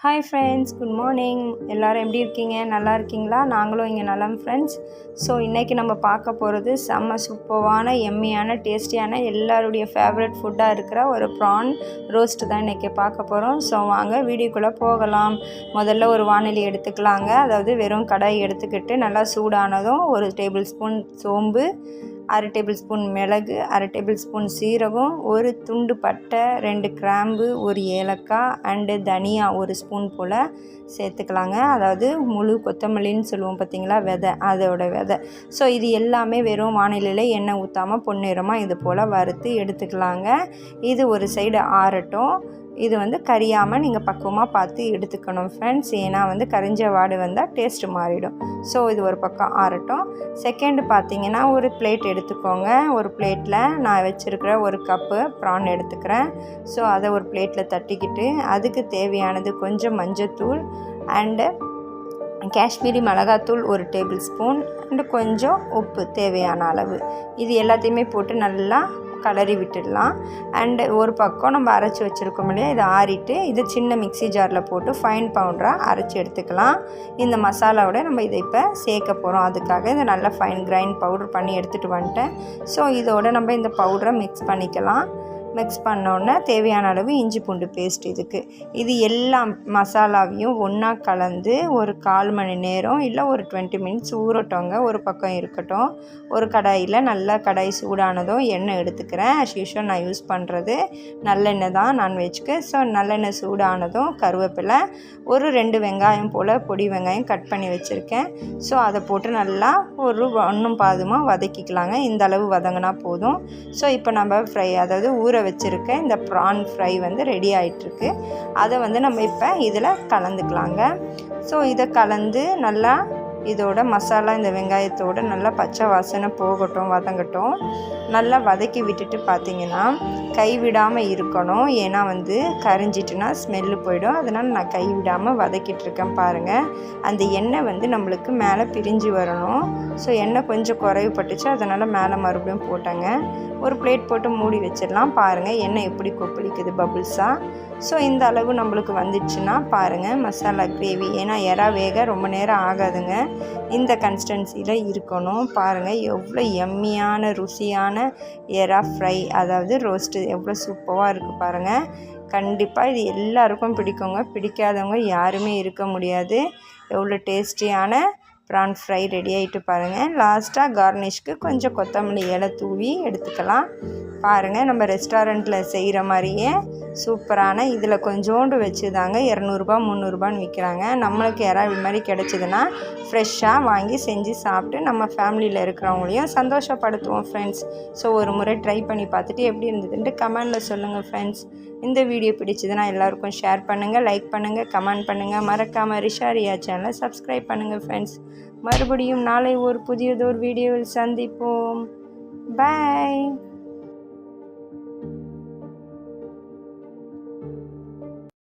Hi friends good morning எல்லோரும் எப்படி இருக்கீங்க? நல்லா இருக்கீங்களா? நாங்களும் இங்கே நலம் ஃப்ரெண்ட்ஸ் ஸோ இன்றைக்கி நம்ம பார்க்க போகிறது செம்ம சூப்பவான எம்மியான டேஸ்டியான எல்லாருடைய ஃபேவரட் ஃபுட்டாக இருக்கிற ஒரு ப்ரான் ரோஸ்ட் தான் இன்றைக்கி பார்க்க போகிறோம் ஸோ வாங்க வீடியோக்குள்ளே போகலாம். முதல்ல ஒரு வானிலை எடுத்துக்கலாங்க. அதாவது வெறும் கடாய் எடுத்துக்கிட்டு நல்லா சூடானதும் ஒரு டேபிள் ஸ்பூன் சோம்பு அரை டேபிள் ஸ்பூன் மிளகு அரை டேபிள் ஸ்பூன் சீரகம் ஒரு துண்டு பட்டை ரெண்டு கிராம்பு ஒரு ஏலக்காய் அண்டு தனியா ஒரு ஸ்பூன் போல் சேர்த்துக்கலாங்க. அதாவது முழு கொத்தமல்லின்னு சொல்லுவோம் பார்த்தீங்களா விதை அதோட விதை. ஸோ இது எல்லாமே வெறும் வானிலையில் எண்ணெய் ஊற்றாமல் பொன்னிறமாக இது போல் வறுத்து எடுத்துக்கலாங்க. இது ஒரு சைடு ஆறட்டும். இது வந்து கரியாமல் நீங்கள் பக்குவமாக பார்த்து எடுத்துக்கணும் ஃப்ரெண்ட்ஸ் ஏன்னா வந்து கரிஞ்ச வாடு வந்தால் டேஸ்ட்டு மாறிடும். ஸோ இது ஒரு பக்கம் ஆறட்டும். செகண்டு பார்த்தீங்கன்னா ஒரு பிளேட் எடுத்துக்கோங்க. ஒரு பிளேட்டில் நான் வச்சுருக்கிற ஒரு கப்பு ப்ரான் எடுத்துக்கிறேன். ஸோ அதை ஒரு பிளேட்டில் தட்டிக்கிட்டு அதுக்கு தேவையானது கொஞ்சம் மஞ்சத்தூள் அண்டு காஷ்மீரி மிளகாத்தூள் ஒரு டேபிள் ஸ்பூன் அண்டு கொஞ்சம் உப்பு தேவையான அளவு. இது எல்லாத்தையுமே போட்டு நல்லா கலரி விட்டுடலாம். அண்டு ஒரு பக்கம் நம்ம அரைச்சி வச்சுருக்கோம் இல்லையா? இதை ஆறிட்டு இது சின்ன மிக்சி ஜாரில் போட்டு ஃபைன் பவுண்டராக அரைச்சி எடுத்துக்கலாம். இந்த மசாலாவோட நம்ம இதை இப்போ சேர்க்க போகிறோம் அதுக்காக இதை நல்லா ஃபைன் கிரைண்ட் பவுடர் பண்ணி எடுத்துகிட்டு வந்துட்டேன். ஸோ இதோட நம்ம இந்த பவுடரை மிக்ஸ் பண்ணிக்கலாம். மிக்ஸ் பண்ணோன்னே தேவையான அளவு இஞ்சி பூண்டு பேஸ்ட் இதுக்கு. இது எல்லா மசாலாவையும் ஒன்றா கலந்து ஒரு கால் மணி நேரம் இல்லை ஒரு டுவெண்ட்டி மினிட்ஸ் ஊறட்டோங்க ஒரு பக்கம் இருக்கட்டும். ஒரு கடாயில் நல்லா கடாய் சூடானதும் எண்ணெய் எடுத்துக்கிறேன். அஸ் யூஷுவல் நான் யூஸ் பண்ணுறது நல்லெண்ணெய் தான் நான்வெஜ்க்கு ஸோ நல்லெண்ணெய் சூடானதும் கருவேப்பிலை ஒரு ரெண்டு வெங்காயம் போல் பொடி வெங்காயம் கட் பண்ணி வச்சுருக்கேன். ஸோ அதை போட்டு நல்லா ஒரு ஒன்றும் பாதுமாக வதக்கிக்கலாங்க. இந்த அளவு வதங்கினா போதும். ஸோ இப்போ நம்ம ஃப்ரை அதாவது ஊற வச்சுருக்க இந்த ப்ரான் ஃப்ரை வந்து ரெடி ஆகிட்டுருக்கு அதை வந்து நம்ம இப்போ இதில் கலந்துக்கலாங்க. ஸோ இதை கலந்து நல்லா இதோட மசாலா இந்த வெங்காயத்தோடு நல்லா பச்சை வாசனை போகட்டும் வதங்கட்டும். நல்லா வதக்கி விட்டுட்டு பார்த்தீங்கன்னா கைவிடாமல் இருக்கணும். ஏன்னா வந்து கரைஞ்சிட்டுனா ஸ்மெல்லு போயிடும். அதனால் நான் கைவிடாமல் விடாமல் வதக்கிட்டுருக்கேன் பாருங்கள் அந்த எண்ணெய் வந்து நம்மளுக்கு மேலே பிரிஞ்சு வரணும். ஸோ எண்ணெய் கொஞ்சம் குறைவுபட்டுச்சு. அதனால் மேலே மறுபடியும் போட்டேங்க. ஒரு பிளேட் போட்டு மூடி வச்சிடலாம். பாருங்கள் எண்ணெய் எப்படி கொப்பளிக்குது பபுள்ஸாக ஸோ இந்த அளவு நம்மளுக்கு வந்துச்சுன்னா பாருங்கள் மசாலா கிரேவி ஏன்னா எறா வேக ரொம்ப நேரம் ஆகாதுங்க. இந்த கன்சிஸ்டன்சியில் இருக்கணும். பாருங்கள் எவ்வளோ எம்மியான ருசியான எறா ஃப்ரை அதாவது ரோஸ்ட்டு எவ்வளோ சூப்பராக இருக்குது பாருங்கள் கண்டிப்பாக இது எல்லாருக்கும் பிடிக்குங்க. பிடிக்காதவங்க யாருமே இருக்க முடியாது. எவ்வளோ டேஸ்டியான ப்ரான் ஃப்ரை ரெடி ஆகிட்டு பாருங்கள் லாஸ்ட்டாக கார்னிஷ்க்கு கொஞ்சம் கொத்தமல்லி இலை தூவி எடுத்துக்கலாம். பாருங்கள் நம்ம ரெஸ்டாரண்ட்டில் செய்கிற மாதிரியே சூப்பரான இதில் கொஞ்சோண்டு வச்சு தாங்க இரநூறுபா முந்நூறுபான்னு விற்கிறாங்க நம்மளுக்கு யாராவது இது மாதிரி கிடச்சிதுன்னா ஃப்ரெஷ்ஷாக வாங்கி செஞ்சு சாப்பிட்டு நம்ம ஃபேமிலியில் இருக்கிறவங்களையும் சந்தோஷப்படுத்துவோம் ஃப்ரெண்ட்ஸ் ஸோ ஒரு முறை ட்ரை பண்ணி பார்த்துட்டு எப்படி இருந்ததுன்ட்டு கமெண்டில் சொல்லுங்கள் ஃப்ரெண்ட்ஸ் இந்த வீடியோ பிடிச்சதுன்னா எல்லாருக்கும் ஷேர் பண்ணுங்கள் லைக் பண்ணுங்கள் கமெண்ட் பண்ணுங்கள் மறக்காமல் ரிஷாரியா சேனலை சப்ஸ்கிரைப் பண்ணுங்கள் ஃப்ரெண்ட்ஸ் மறுபடியும் நாளை ஒரு புதியதோர் வீடியோவில் சந்திப்போம். பாய்